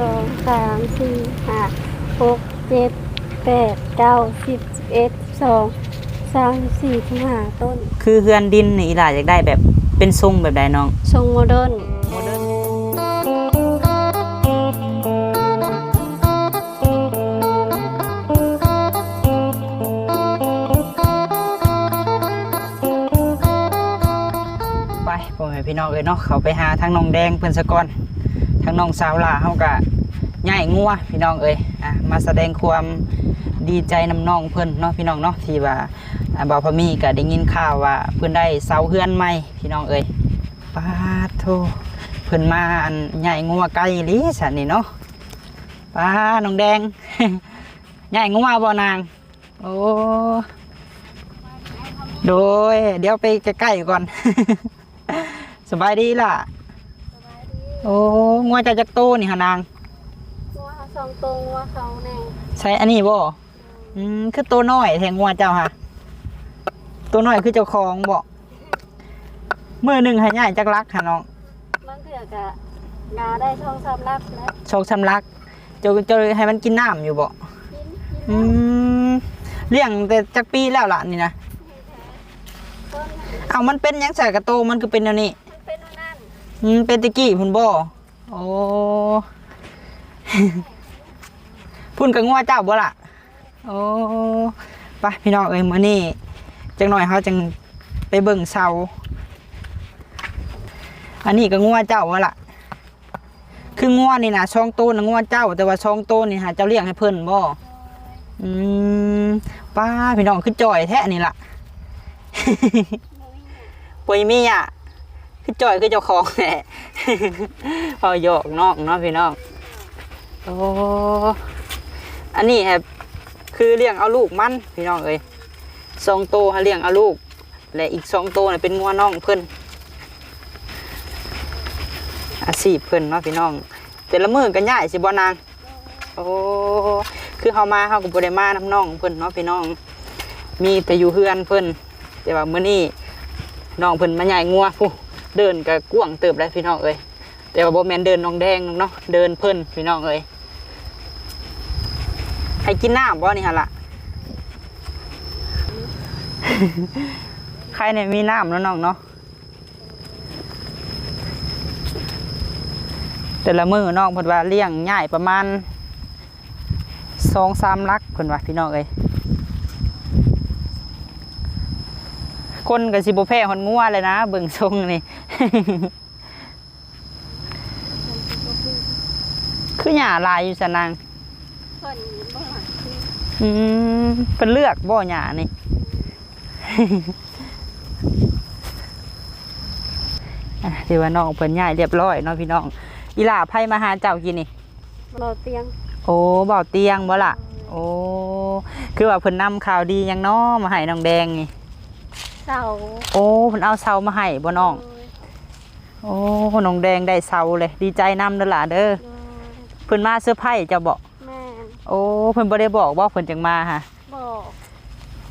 สองสามสี่ห้าหกเจ็ดแปดเก้าสิบสิบเอ็ดสิบสองสามสิบสี่สิบห้าต้นคือเฮือนดินนี่อีหล่าอยากได้แบบเป็นทรงแบบใดน้อง ทรงโมเดิร์นโมเดิร์นไปพ่อแม่พี่น้องเอ้ยเนาะเขาไปหาทางน้องแดงเพิ่นสะก่อน ทางน้องสาวลาเฮาก็ย่ายงัวพี่น้องเอ้ยอะมาแสดงความดีใจนำน้องเพิ่นเนาะพี่น้องเนาะที่ว่าบ่าวพมีก็ได้ยินข่าวว่าเพิ่นได้เสาเฮือนใหม่พี่น้องเอ้ยปาโทเพิ่นมาอันใหญ่งัวไกลลีสันนี่เนาะป้าน้องแดงใหญ่งัวบ่นางโอ้โดยเดี๋ยวไปใกล้ๆก่อน สบายดีล่ะ โอ้งัวจะจักโตนี่หานางงัวเขาสองตัวงัวเขาแน่ใช้อันนี้บ่อืมคือตัวน้อยแทงงัวเจ้าค่ะตัวน้อยคือเจ้าของบ่มือหนึ่งให้ใหญ่จักรักค่ะน้องบางเถื่อกะงาได้ช่องสามรับแล้วโชคชำรักเจะจะให้มันกินน้ำอยู่บ่กินอืมเลี้ยงแต่จักปีแล้วล่ะนี่นะต้นเอามันเป็นหยังใส่กระโตมันคือเป็นแนวนี้มันเป็นอันนั่น อืมเป็นตะกี้พุ่นบ่โอ้พุ่นกับงัวเจ้าบ่ล่ะโอ้ไปพี่น้องเอ้ยมื้อนี้จังหน่อยเขาจังไปเบิ่งเสาอันนี้ก็งัวเจ้าบ่ล่ะคืองัวนี่นะช่องโตนะงัวเจ้า แต่ว่าช่องโตนี่หาเจ้าเลี้ยงให้เพิ่นบ่อืมป้าพี่น้องคือจ่อยแท้นี่ล่ะปุยมีอะ จ่อยคือเจ้าของแหละพอหยอกนอกเนาะพี่น้องโอ้อันนี้แฮบคือเลี้ยงเอาลูกมันพี่น้องเอ้ยสองโตให้เลี้ยงเอาลูก และอีกสองโตวน่ะเป็นงัวน้องเพิ่นอาชีพเพิ่นเนาะพี่น้อง แต่ละมือกันย่ายสิบ่นางโอ้คือเฮามาเฮาก็บ่ได้มาน้ำน้องเพิ่นเนาะพี่น้อง มีแต่อยู่เฮือนเพิ่นแต่ว่ามื้อนี้น้องเพิ่นมาใหญ่งัวผู้ เดินก็กว้างเติบได้พี่น้องเอ้ยแต่ว่าโบแมนเดินน้องแดงเนาะเดินเพิ่นพี่น้องเอ้ยให้กินน้ำบ่นี่หั่นล่ะใครเนี่ยมีน้ำแล้วน้องเนาะแต่ละมือน้องเพิ่นว่าเลี้ยงง่ายประมาณสองสามลักเพิ่นว่าพี่น้องเอ้ย คนกับสิบแพ้หอนงัวเลยนะ เบิ่งทรงนี่ คือหญ้าลายอยู่สนางเพิ่นบ่หมักคืออืมเป็นเลือกบ่หญ้านี่อะที่ว่าน้องเพิ่นย้ายเรียบร้อยเนาะพี่น้อง อีหล่าไผมาหาเจ้ากินนี่เราเตียง โอ้เบาเตียงบ่ล่ะ โอ้ คือว่าเพิ่นนำข่าวดีหยังน้อมาให้น้องแดงนี่ เสาโอ้เพิ่นเอาเสามาให้บ่น้อง โอ้น้องแดงได้เสาเลย ดีใจนำเด้อล่ะเด้อโดยเพิ่นมาเสื้อร์ไผ่เจ้าบอกแม่นโอ้เพิ่นบ่ได้บอกว่าเพิ่นจังมาฮะบอก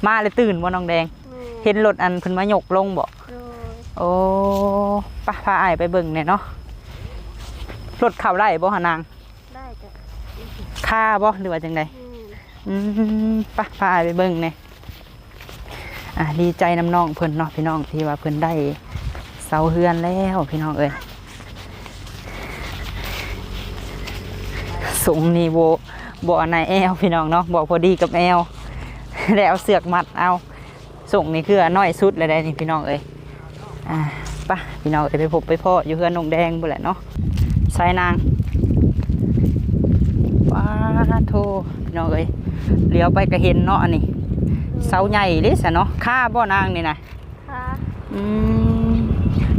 มาเลยตื่นบ่น้องแดง แม่เห็นรถอันเพิ่นมายกลงบ่โดยโอ้ปะพาอ้ายไปเบิ่งแหน่เนาะรถเข้าได้บ่หานางได้จ้ะค่าบ่หรือว่าจังได แม่น อืมปะพาอ้ายไปเบิ่งแหน่อ่ะดีใจน้ำน้องเพิ่นเนาะพี่น้องที่ว่าเพิ่นได้เสาเฮือนแล้วพี่น้องเอ้ยสูงนี่โบบ่อนไหนแอวพี่น้องเนาะบ่พอดีกับแอวแล้วเอาเสือกมัดเอาส่งนี่คือน้อยสุดเลยได้นี่พี่น้องเอ้ยอ่าไปะพี่น้องเอ้ยไปพบไปพ่ออยู่เฮือนนงแดงบุแหละเนาะใส่นางว้าโทพี่น้องเอ้ยเลี้ยวไปก็เห็นเนาะอันนี้ เสาใหญ่เลยสะเนาะค่าบ่นางนี่นะค่ะอืม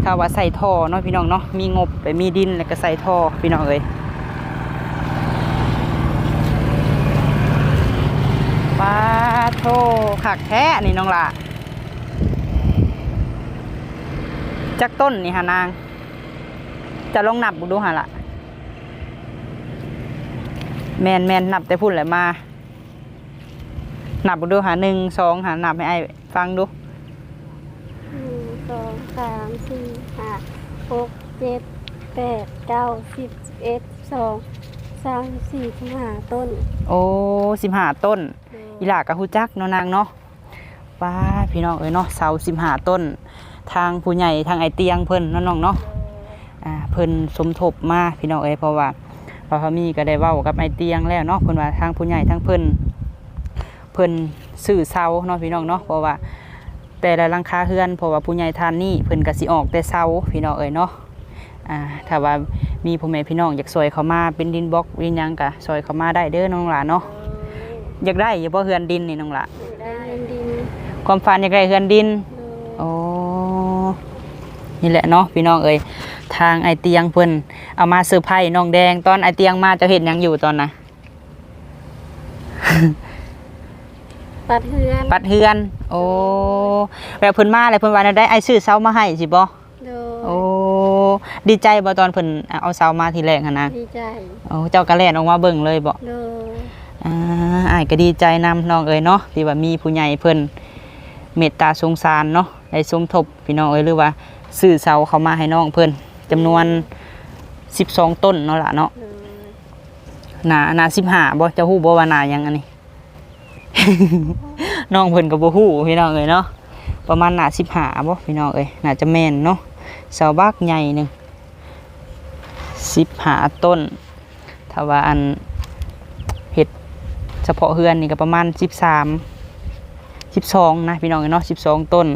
ถ้าว่าใส่ท่อเนาะพี่น้องเนาะมีงบไปมีดินแล้วก็ใส่ท่อพี่น้องเอ้ยป้าโทขักแท้นี่น้องละจักต้นนี่ฮะนาง จะลองนับดูหะละแมนแมนนับแต่พูดแหละมา นับดูหาหนึ่งสองหานับให้ไอ้ฟังดูหนึ่งสองสามสี่ห้าหกเจ็ดแปดเก้าสิบสิบเอ็ดสิบสองสามสี่สิบห้าต้น โอ้สิบห้าต้นโดยอีหลากะฮู้จักเนาะนางเนาะป้าพี่น้องเอ้ยเนาะเสาสิบห้าต้น ทางผู้ใหญ่ทางไอเตียงเพิ่นเนาะน้องเนาะอ่าเพิ่นสมทบมาพี่น้องเอ้ยเพราะว่าพอพามีก็ได้เว้ากับไอเตียงแล้วเนาะเพิ่นว่าทางผู้ใหญ่ทางเพิ่น เพิ่นซื้อเสาเนาะพี่น้องเนาะเพราะว่าแต่ละหลังคาเฮือนเพราะว่าผู้ใหญ่ทานนี่เพิ่นก็สิออกแต่เสาพี่น้องเอ้ยเนาะอ่าถ้าว่ามีพ่อแม่พี่น้องอยากซอยเขามาเป็นดินบล็อกวินยังก็ซอยเขามาได้เด้อน้องหลานเนาะอยากได้อย่าบ่เฮือนดินนี่น้องละได้ดินความฝันอยากได้เฮือนดินโดยโอ้นี่แหละเนาะพี่น้องเอ้ยทางไอเตียงเพิ่นเอามาเซอร์ไพรส์น้องแดง ตอนไอเตียงมาเจะเห็นยังอยู่ตอนน่ะ ปัดเฮือนปัดเฮือน โอ้แบบเพิ่นมาแล้วเพิ่นว่าได้ไอซื้อเสามาให้สิบ่โดโอ้ยดีใจบ่ตอนเพิ่นเอาเสามาทีแรกหั่นนะดีใจโอ้เจ้าก็แล่นออกมาเบิ่งเลยบ่โดยอ่าอ้ายก็ดีใจนำน้องเอ๋ยเนาะที่ว่ามีผู้ใหญ่เพิ่นเมตตาสงสารเนาะได้สมทบพี่น้องเอ๋ยหรือว่าซื้อเสาเขามาให้น้องเพิ่นจำนวน12ต้นเนาะล่ะเนาะโดยหนาหนา15บ่จะฮู้บ่ว่าหนาหยังอันนี้ น้องเพิ่นก็บ่ฮู้พี่น้องเอ๋ยเนาะประมาณหนา15บ่พี่น้องเอ๋ยน่าจะแม่นเนาะเสาบักใหญ่หนึง15ต้นถ้าว่าอันเห็ดเฉพาะเฮือนนี่ก็ประมาณสิบสามสิบสองนะพี่น้องเนาะสิบสองต้น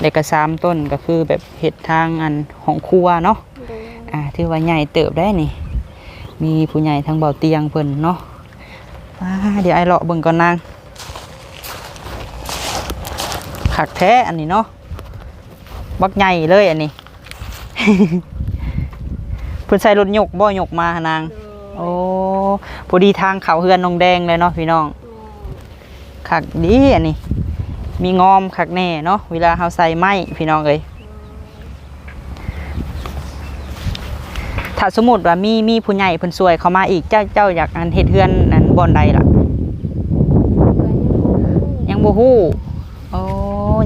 แล้วก็สามต้นก็คือแบบเห็ดทางอันของครัวเนาะโดยอ่าถือว่าใหญ่เติบได้นี่ มีผู้ใหญ่ทางเบาเตียงเพิ่นเนาะว้า เดี๋ยวไอ้เลาะเบิ่งก่อนนางขักแท้อันนี้เนาะบักใหญ่เลยอันนี้เพิ่นใส่รถยกบ่ยกมาหานางโดยโอ้พอดีทางเขาเฮือนนองแดงเลยเนาะพี่น้องขักดีอันนี้ มีงอมขักแน่เนาะเวลาเขาใส่ไม้พี่น้องเอ้ยาสมมติว่ามีมีผู้ใหญ่เพิ่นสวยเขามาอีกเจ้าเจ้าอยากอันเฮ็ดเฮือนอันบอนใดล่ะ ยังบ่ฮู้โอ้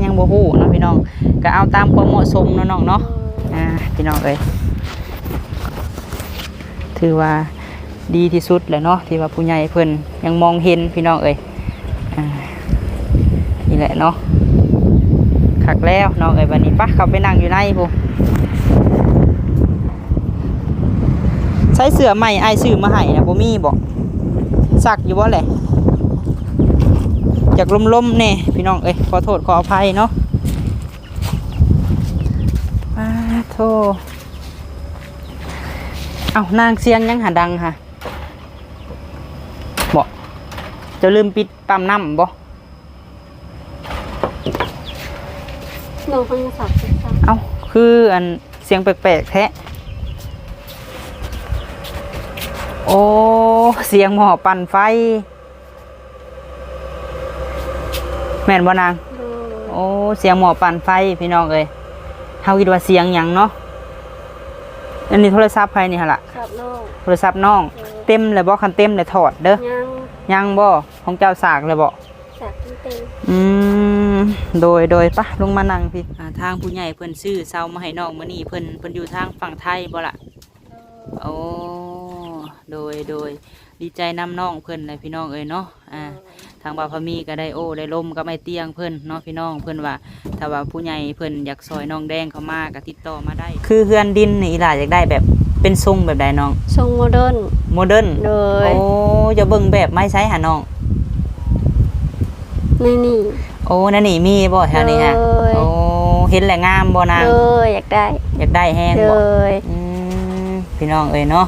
ยังบ่ฮู้เนาะพี่น้องก็เอาตามความเหมาะสมเนาะน้องเนาะอ่าพี่น้องเอ้ยถือว่าดีที่สุดเลยเนาะที่ว่าผู้ใหญ่เพิ่นยังมองเห็นพี่น้องเอ้ยอ่านี่แหละเนาะขักแล้วน้องเอ้ยวันนี้ปะเขาไปนั่งอยู่ในพู ใช้เสื้อใหม่ไอายซื้อมาให้นะบ่มีบ่สักอยู่บ่แหละจากลมๆแน่พี่น้องเอ้ยขอโทษขออภัยเนาะป้าโทเอานางเสียงยังหาดังค่ะบอกจะลืมปิดปั๊มน้ำบ่น้องเพิ่งสับสิครับเอาคืออันเสียงแปลกๆแท้ โอ้ เสียงหม้อปั่นไฟ แม่นบ่นางโดยโอ้ เสียงหม้อปั่นไฟพี่น้องเอ้ยเฮาคิดว่าเสียงหยังเนาะ อันนี้โทรศัพท์ใครนี่ฮะล่ะ ครับน้องโทรศัพท์น้อง เต็มเลยบ่คันเต็มเลยถอดเด้อ ยังยังบ่ของเจ้าสากเลยบ่สักเต็มอืมโดยโดยปะลงมานั่งพี่อ่าทางผู้ใหญ่เพิ่นซื้อเซามาให้น้องมื้อนี้เพิ่นเพิ่นอยู่ทางฝั่งไทยบ่ล่ะ โอ้ โดยโดยดีใจนํน้องเพิ่นเลยพี่น้องเอ้ยเนาะอ่าทางบ่าวพะมีก็ได้โอ้ได้ลมกับไอ้เตียงเพิ่นเนาะพี่น้องเพิ่นว่าถ้าว่าผู้ใหญ่เพิ่นอยากซอยน้องแดงเข้ามาก็ติดต่อมาได้ คือเฮือนดินนี่อีหล่าอยากได้แบบเป็นทรงแบบใดน้องทรงโมเดิร์นโมเดิร์นโดยโอ้จะเบิ่งแบบไม้ใช้หาน้องในนี่โอ้นั่นนี่มีบ่แถวนี้ฮะเลยโอ้เห็นแหละงามบ่นางเลยอยากได้ อยากได้แห้งเลบ่ยอืมพี่น้องเอ้ยเนาะ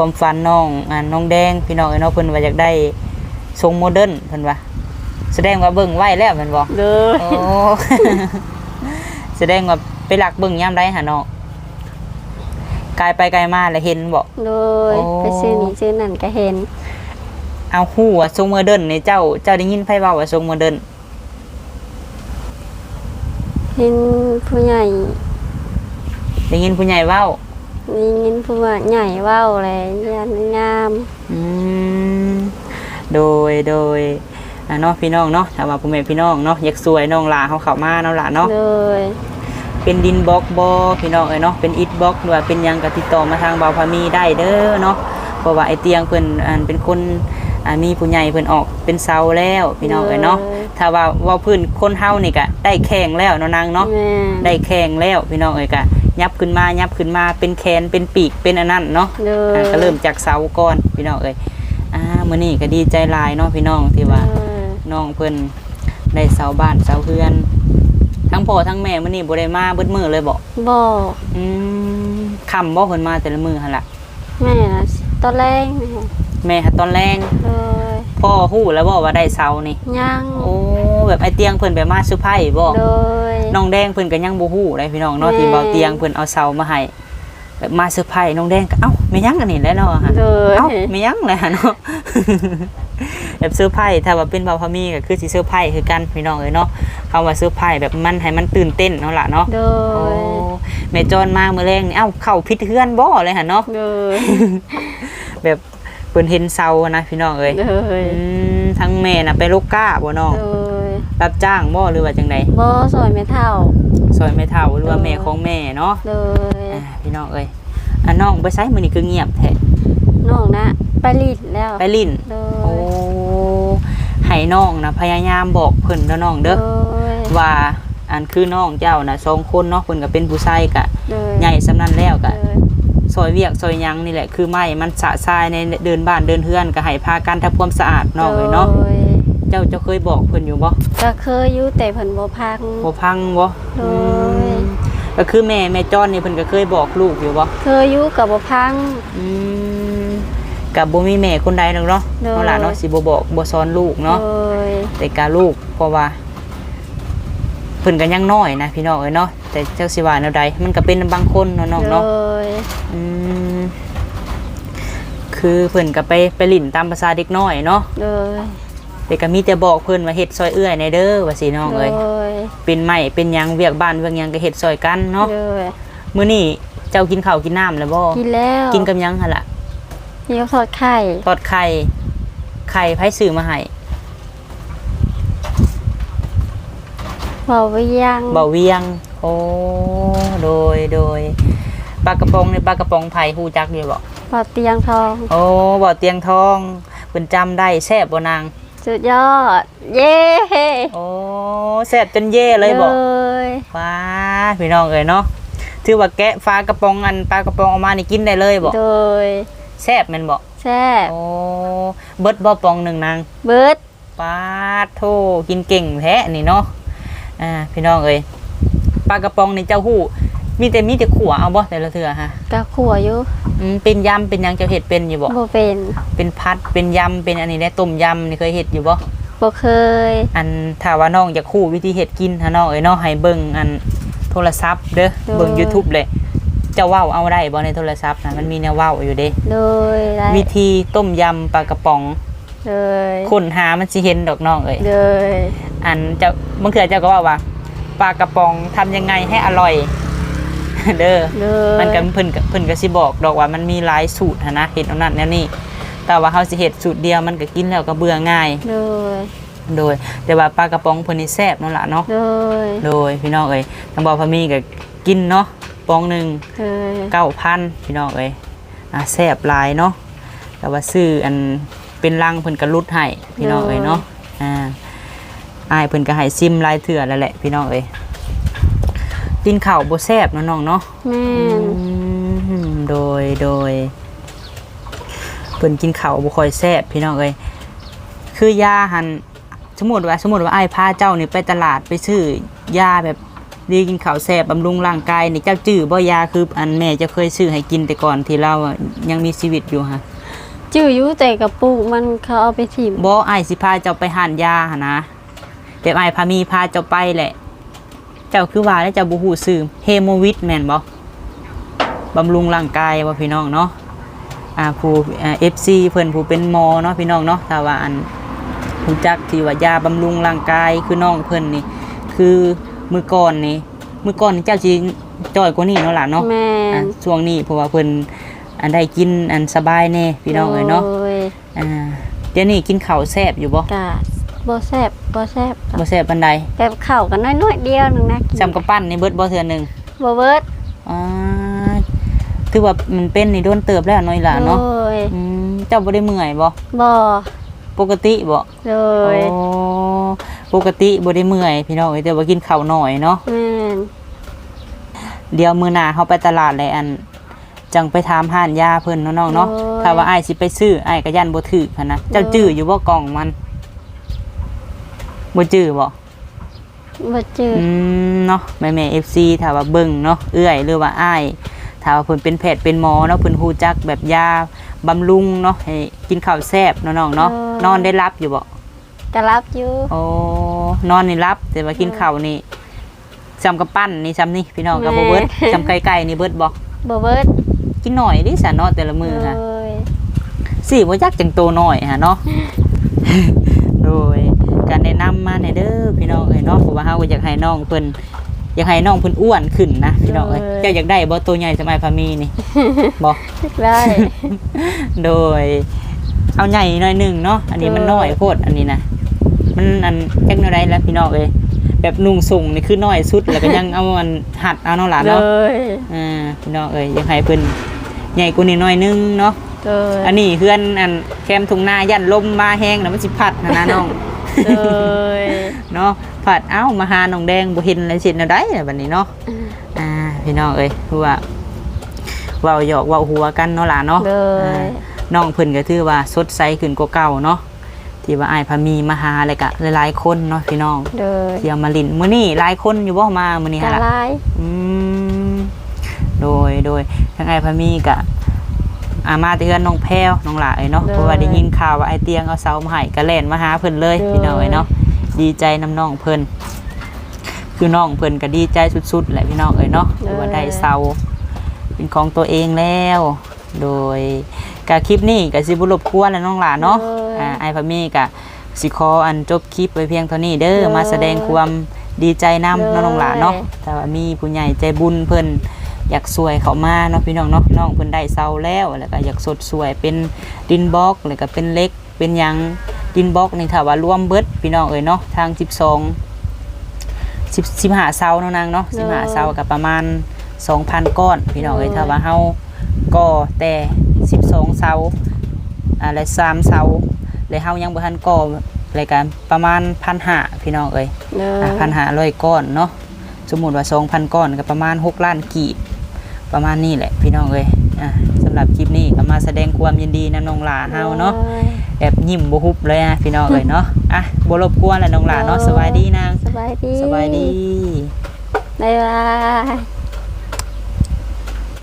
ความฝันน้องอ่าน้องแดงพี่น้องเอ้ยเนาะเพิ่นว่าอยากได้ทรงโมเดิร์นเพิ่นว่าแสดงว่าเบิ่งไว้แล้วแม่นบ่เลยโอ้ แสดงว่าไปหลักเบิ่งยามใดหาน้องกายไปไกลมาแล้วเห็นบ่เลยโอ้ ไปซื้อนี่ซื้อนั่นก็เห็น เอาฮู้ว่าทรงโมเดิร์นนี่เจ้าเจ้าได้ยินไผเว้าว่าทรงโมเดิร์นเห็นผู้ใหญ่ได้ยินผู้ใหญ่เว้า นี่เห็นผู้ใหญ่เว้าเลยยันงามอืมโดยโดยอ่าเนาะพี่น้องเนาะถ้าว่าพ่อแม่พี่น้องเนาะอยากสวยน้องหลาเขาเข้ามาเนาะหล่ะเนาะ เลยเป็นดินบล็อกบอพี่น้องเอ้ยเนาะเป็นอิฐบล็อกหรือว่าเป็นหยังก็ติดต่อมาทางเบาพามีได้เด้อเนาะเพราะว่าไอเตียงเพิ่นอันเป็นคน อ่ามีผู้ใหญ่เพิ่นออกเป็นเซาแล้วพี่น้องเอ้ยเนาะถ้าว่าเว่าพื้นคนเฮานี่ก็ได้แข่งแล้วเนาะนางเนาะแม่นได้แข่งแล้วพี่น้องเอ้ยก็ยับขึ้นมายับขึ้นมาเป็นแขนเป็นปีกเป็นอันนั้นเนาะโดยอ่าก็เริ่มจากเสาก่อนพี่น้องเอ้ยอ่ามื้อนี้ก็ดีใจหลายเนาะพี่น้องที่ว่าโดยน้องเพิ่นได้เสาบ้านเสาเฮือน ทั้งพ่อทั้งแม่มื้อนี้บ่ได้มาเบิดมื้อเลยบ่บ่อืมค่ำบ่เพิ่นมาแต่ละมื้อหั่นล่ะแม่นะตอนแรกแม่ แม่หาตอนแรงโดยพ่อฮู้แล้วบ่ว่าได้เสานี่ ยังโอ้แบบไอเตียงเพิ่นไปมาเซอร์ไพรส์บ่โดยน้องแดงเพิ่นก็ยังบ่ฮู้ได้พี่น้องเนาะแม่ที่เบาเตียงเพิ่นเอาเสามาให้แบบมาเซอร์ไพรส์น้องแดงก็เอ้าแม่ยังอันนี้แหล้วเนาะฮะโดยเอ้าไม่ยั้งเลยฮะเนาะแบบเสื้อร์ไผ่ถ้าว่าเป็นเบาพามีก็คือสิเสื้อร์ไผ่คือกันพี่น้องเอ้ยเนาะคำว่าเสื้อร์ไผ่แบบมันให้มันตื่นเต้นเนาะล่ะเนาะโดโอ้ยแม่จอนมาเมื่อแรงนี่เอ้าเข้าพิษเฮือนบ่เลยฮะเนาะโดยแบบ เพิ่นเห็นเซานะพี่น้องเอ้ยโดยอืมทั้งแม่น่ะไปลูกก้าบ่น้องโดยรับจ้างบ่หรือว่าจังไดบ่ซอยไม่เท่า ซอยแม่เฒ่าหรือว่าแม่ของแม่เนาะโดยอ่าพี่น้องเอ้ยอะน้องไปไสมื้อนี้คือเงียบแท้น้องนะไปรีดแล้วไปลิ้นโดโอ้ยให้น้องนะพยายามบอกเพิ่นเด้อน้องเด้อโดยว่าอันคือน้องเจ้านะสองคนเนาะเพิ่นก็เป็นผู้ชายกะโดยใหญ่สำนั้นแล้วกะโดยซ อยเวียกซอยหยังนี่แหละคือไม่มันสะทรายในเดินบ้านเดินเฮือนก็ให้พากันทำความสะอาดน้องเลยเนาะโดยเจ้าจะเคยบอกเพิ่นอยู่บ่ก็เคยอยู่แต่เพิ่นบ่พังบ่พังบ่โดยอืมก็คือแม่แม่จ้อนนี่เพิ่นก็เคยบอกลูกอยู่บ่เคยอยู่กับบ่พัง อืมกับบ่มีแม่คนใดหรอกเนาะโดยเนาะล่ะเนาะสิบ่บอกบ่สอนลูกเนาะ โดย แต่กาลูกเพราะว่าเพิ่นก็ยังน้อยนะพี่น้องเอ้ยเนาะ แต่เจ้าสิว่าแนวใดมันก็เป็นบางคนเนาะน้องโดเนาะยอืมคือเพิ่นก็ไปไปหลิ่นตามภาษาเด็กน้อยเนาะโดยแต่ก็มีแต่บอกเพิ่นว่าเฮ็ดซอยเอื้อยในเด้อว่าสิน้องเอ้ยโดยเป็นไม้เป็นหยังเวียกบ้านเวียกหยังก็เฮ็ดซอยกันเนาะโดยมื้อนี้เจ้ากินข้าวกินน้ำแล้วบ่กินแล้วกินกับหยังหั่นล่ะเดี๋ยวทอดไข่ทอดไข่ไข่ไผซื้อมาให้เบาไว้ยังเบาเวียง โอ้โดยโดยปลากระป๋องในปลากระป๋องไผฮู้จักอยู่บ่เบาเตียงทอง โอ้บ่เตียงทองเพิ่นจำได้แซ่บบ่นาง สุดยอด เย้โอ้แซ่บจนเย่เลยบ่เลยว้าพี่น้องเอ้ยเนาะถือว่าแกะฟ้ากระป๋องอันปลากระป๋องออกมานี่กินได้เลยบ่โดยแซ่บแม่นบ่แซ่บโอ้เบิดบ่ปองหนึงนางเบิดปาดโทกินเก่งแท้นี่เนาะอ่าพี่น้องเอ้ย ปลากระป๋องนี่เจ้าฮู้ มีแต่มีแต่ขัวเอาบ่แต่ละเทื่อฮะกะขัวอยู่อืมเป็นยำเป็นหยังเจ้าเฮ็ดเป็นอยู่บ่บ่เป็นเป็นพัดเป็นยำเป็นอันนี้ได้ต้มยำนี่เคยเฮ็ดอยู่บ่บ่เคย อันถ้าว่าน้องอยากคู่วิธีเฮ็ดกินหาน้องเอ้ยเนาะให้เบิ่งอันโทรศัพท์เด้อเบิ่ง YouTube เลยเจะเว้าเอาได้บ่ในโทรศัพท์นะมันมีแนวเว้าอยู่เด้โดยได้วิธีต้มยำปลากระป๋องเลยค้นหามันสิเห็นดอกน้องเอ้ย เลยอันเจ้าบางเทื่อเจ้าก็ว่าว่า ปลากระป๋องทำยังไงให้อร่อย เด้อ เลย มันก็เพิ่นก็เพิ่นก็สิบอกดอกว่ามันมีหลายสูตรหั้นนะเฮ็ดเอานั่นแนวนี้ แต่ว่าเฮาสิเฮ็ดสูตรเดียวมันก็กินแล้วก็เบื่อง่าย เลย โดย แต่ว่าปลากระป๋องเพิ่นนี่แซ่บเนั่นล่ะเนาะ เลยโดยพี่น้องเอ้ยทางบ่อพะมีก็กินเนาะปองหนึ่งเลยเก้าพันพี่น้องเอ้ยอะแซ่บหลายเนาะแต่ว่าซื้ออันเป็นลังเพิ่นก็ลุดให้พี่น้องเอ้ยเนาะอ่า อายเพิ่นก็ให้ซิมหลายเถื่อแล้วแหละพี่น้องเอ้ยกินข้าวบ่แซ่บเนาะน้องเนาะแม่นอืมโดยโดยเพิ่นกินข้าวบ่ค่อยแซ่บพี่น้องเอ้ยคือยาหันสมมุติว่าสมมุติว่าอ้ายพาเจ้านี่ไปตลาดไปซื้อยาแบบดีกินข้าวแซ่บบำรุงร่างกายนี่เจ้าจื้อบ่ยาคืออันแม่จะเคยซื้อให้กินแต่ก่อนที่เราอะยังมีชีวิตอยู่ฮะจื้ออยู่แต่กระปุกมันเขาเอาไปถิ่มบ่อ้ายสิพาเจ้าไปหานยาหั่นนะ แบบอ้ายพามีพาเจ้าไปแหละ เจ้าคือว่าแล้วเจ้าบ่ฮู้ซื้อเฮโมวิตแม่นบ่บำรุงร่างกายบ่พี่น้องเนาะอ่าผู้อ่า FC เพิ่นผู้เป็นหมอเนาะพี่น้องเนาะถ้าว่าอันรู้จักที่ว่ายาบำรุงร่างกายคือน้องเพิ่นนี่ คือมือก่อนนี่มือก่อนนี่เจ้าสิจ้อยกว่านี้เนาะล่ะเนาะแม่อ่านช่วงนี้เพราะว่าเพิ่นอันได้กินอันสบายแน่พี่น้องเอ้ยเนาะโดยอ่าเดี๋ยวนี้กินข้าวแซ่บอยู่บ่กะ บ่แซ่บบ่แซ่บบ่แซ่บปานใดแบบข้าวกันน้อยๆเดียวหนึงนะกินซ้ำกับปั้นนี่เบิดบ่เทื่อหนึงบ่เบิดอ่าถือว่ามันเป็นนี่โดนเติบแล้วน้อยล่ะโดเนาะยอืมเจ้าบ่ได้เมื่อยบ่บ่ปกติบ่โดยโอ้ปกติบ่ได้เมื่อยพี่น้องเอ้ยแต่ว่ากินข้าวน้อยเนาะแม่นเดี๋ยวมื้อหน้าเฮาไปตลาดเลยอันจังไปถามห้านยาเพิ่นเนาะน้องเนาะโอ้ยถ้าว่าอ้ายสิไปซื้ออ้ายก็ย่านบ่ถูกหันนะเจ้าโอ้ยจื้ออยู่บ่กล่องมัน บ่จื้อบ่บ่จืดอืมเนาะแม่แม่ FC ถ้าว่าเบิ่งเนาะเอื้อยหรือว่าอ้ายถ้าว่าเพิ่นเป็นแพทย์เป็นหมอเนาะเพิ่นฮู้จักแบบยาบำรุงเนาะให้กินข้าวแซ่บเนาะน้องเนาะนอนได้รับอยู่บ่กะรับอยู่โอ้นอนนี่รับ แต่ว่ากินข้าวนี่จำกับปั้นนี่จำนี่พี่น้องกับบ่เบิดจำไก่ๆนี่เบิดบ่บ่เบิดกินหน่อยดิสะเนาะแต่ละมื้อค่ะโดยสิบ่จักจังโตหน่อยฮะเนาะโดย การแนะนำมาในเด้อพี่น้องเอ้ยเนาะเพราะว่าเฮาก็อยากให้น้องเพิ่นอยากให้น้องเพิ่นอ้วนขึ้นนะพี่น้องเอ้ยเจ้าอยากได้บ่ตัวใหญ่สมัยพามีนี่บ่ได้ โดย เอาใหญ่หน่อยหนึงเนาะอันนี้มันน้อยโพดอันนี้นะมันอันจักแนวใดแล้วพี่น้องเอ้ยแบบนุ่งส่งนี่คือน้อยสุดแล้วก็ยังเอามันหัดเอาเนาะหลานเนาะอ่าพี่น้องเอ้ยอยากให้เพิ่นใหญ่กว่านี้หน่อยนึงเนาะอันนี้เพื่อนอันแคมทุ่งนายันลมมาแห้งนะมันสิพัดนะน้อง โดย เนาะพัดเอ้ามาหาน้องแดงบ่เห็นอะไรสิแนวใดล่ะบัดนี้เนาะอ่าพี่น้องเอ้ยคือว่าเว้าหยอกเว้าหัวกันเนาะหล่ะเนาะโดอ่ายน้องเพิ่นก็ถือว่าสดใสขึ้นกว่าเก่าเนาะที่ว่าอ้ายพามีมาหาอะไรกะหลายๆคนเนาะพี่น้องโดยที่เอามาลินมื้อนี้หลายคนอยู่บ่มามื้อนี้กะฮะล่ะ ลายอืม โดย โดยทางไอ้ายพามีกะ อามาเตือนน้องแพ้วน้องหลาเอ้ยเนาะ เพราะว่าได้ยินข่าวว่าไอ้เตียงเอาเสามาให้ก็แล่นมาหาเพิ่นเลยพี่น้องเอ้ยเนาะ ดีใจน้ำน้องเพิ่นคือน้องเพิ่นก็ดีใจสุดๆแหละพี่น้องเอ้ยเนาะคือว่าได้เสาเป็นของตัวเองแล้ว โดยกะคลิปนี้ก็สิบ่รบกวนแล้วน้องหลาเนาะ อ่าไอ้ายพามีกะสิขออันจบคลิปไว้เพียงเท่านี้เด้อมาแสดงความดีใจนำน้องหลาเนาะแต่ว่ามีผู้ใหญ่ใจบุญเพิ่น อยากสวยเขามาเนาะพี่น้องเนาะน้องเพิ่นได้เซาแล้วแล้วก็อยากสดสวยเป็นดินบล็อกแล้วก็เป็นเล็กเป็นหยังดินบล็อกนี่ถ้าว่ารวมเบิดพี่น้องเอ้ยเนาะทาง12 10 15เซาเนาะนางเนาะ15เซาก็ประมาณ2,000ก้อนพี่น้องเอ้ยถ้าว่าเฮาก็แต่12เซาอ่าและ3เซาแล้วเฮายังบ่ทันก่อรายการประมาณ1,500พี่น้องเอ้ยโดยพันหาร้อยก้อนเนาะสมมติว่าสองพันก้อนก็ประมาณหกล้านกีบ ประมาณนี้แหละพี่น้องเอ้ยอะสำหรับคลิปนี้ก็มาแสดงความยินดีนะน้องหลาเฮาเนาะโดยแบบยิ้มบุฮุบเลยอะพี่น้องเอ้ยเนาะอะบ่รบกวนแล้วน้องหลาเนาะสบายดีนางสบายดีสบายดีบ๊ายบาย